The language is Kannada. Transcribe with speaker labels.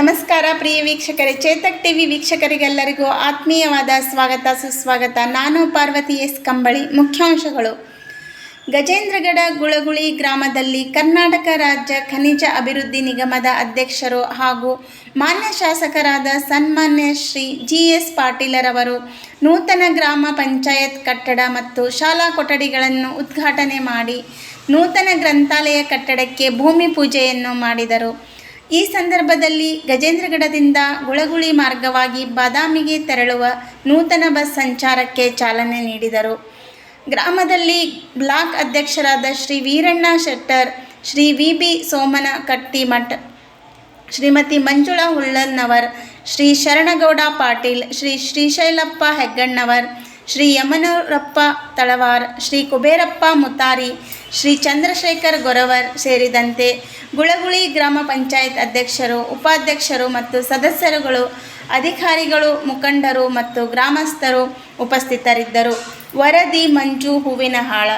Speaker 1: ನಮಸ್ಕಾರ ಪ್ರಿಯ ವೀಕ್ಷಕರೇ. ಚೇತಕ್ ಟಿವಿ ವೀಕ್ಷಕರಿಗೆಲ್ಲರಿಗೂ ಆತ್ಮೀಯವಾದ ಸ್ವಾಗತ, ಸುಸ್ವಾಗತ. ನಾನು ಪಾರ್ವತಿ ಎಸ್ ಕಂಬಳಿ, ಮುಖ್ಯಾಂಶಗಳು. ಗಜೇಂದ್ರಗಡ ಗುಳಗುಳಿ ಗ್ರಾಮದಲ್ಲಿ ಕರ್ನಾಟಕ ರಾಜ್ಯ ಖನಿಜ ಅಭಿವೃದ್ಧಿ ನಿಗಮದ ಅಧ್ಯಕ್ಷರು ಹಾಗೂ ಮಾನ್ಯ ಶಾಸಕರಾದ ಸನ್ಮಾನ್ಯ ಶ್ರೀ ಜಿ ಎಸ್ ಪಾಟೀಲರವರು ನೂತನ ಗ್ರಾಮ ಪಂಚಾಯತ್ ಕಟ್ಟಡ ಮತ್ತು ಶಾಲಾ ಕೊಠಡಿಗಳನ್ನು ಉದ್ಘಾಟನೆ ಮಾಡಿ ನೂತನ ಗ್ರಂಥಾಲಯ ಕಟ್ಟಡಕ್ಕೆ ಭೂಮಿ ಪೂಜೆಯನ್ನು ಮಾಡಿದರು. ಈ ಸಂದರ್ಭದಲ್ಲಿ ಗಜೇಂದ್ರಗಡದಿಂದ ಗುಳಗುಳಿ ಮಾರ್ಗವಾಗಿ ಬಾದಾಮಿಗೆ ತೆರಳುವ ನೂತನ ಬಸ್ ಸಂಚಾರಕ್ಕೆ ಚಾಲನೆ ನೀಡಿದರು. ಗ್ರಾಮದಲ್ಲಿ ಬ್ಲಾಕ್ ಅಧ್ಯಕ್ಷರಾದ ಶ್ರೀ ವೀರಣ್ಣ ಶೆಟ್ಟರ್, ಶ್ರೀ ವಿ ಬಿ ಸೋಮನ ಕಟ್ಟಿಮಠ್ ಶ್ರೀಮತಿ ಮಂಜುಳಾ ಹುಳ್ಳನ್ನವರ್ ಶ್ರೀ ಶರಣಗೌಡ ಪಾಟೀಲ್, ಶ್ರೀ ಶ್ರೀಶೈಲಪ್ಪ ಹೆಗ್ಗಣ್ಣವರ್ ಶ್ರೀ ಯಮನೂರಪ್ಪ ತಳವಾರ್, ಶ್ರೀ ಕುಬೇರಪ್ಪ ಮುತಾರಿ, ಶ್ರೀ ಚಂದ್ರಶೇಖರ್ ಗೊರವರ್ ಸೇರಿದಂತೆ ಗುಳಗುಳಿ ಗ್ರಾಮ ಪಂಚಾಯತ್ ಅಧ್ಯಕ್ಷರು, ಉಪಾಧ್ಯಕ್ಷರು ಮತ್ತು ಸದಸ್ಯರುಗಳು, ಅಧಿಕಾರಿಗಳು, ಮುಖಂಡರು ಮತ್ತು ಗ್ರಾಮಸ್ಥರು ಉಪಸ್ಥಿತರಿದ್ದರು. ವರದಿ ಮಂಜು ಹೂವಿನಹಾಳ.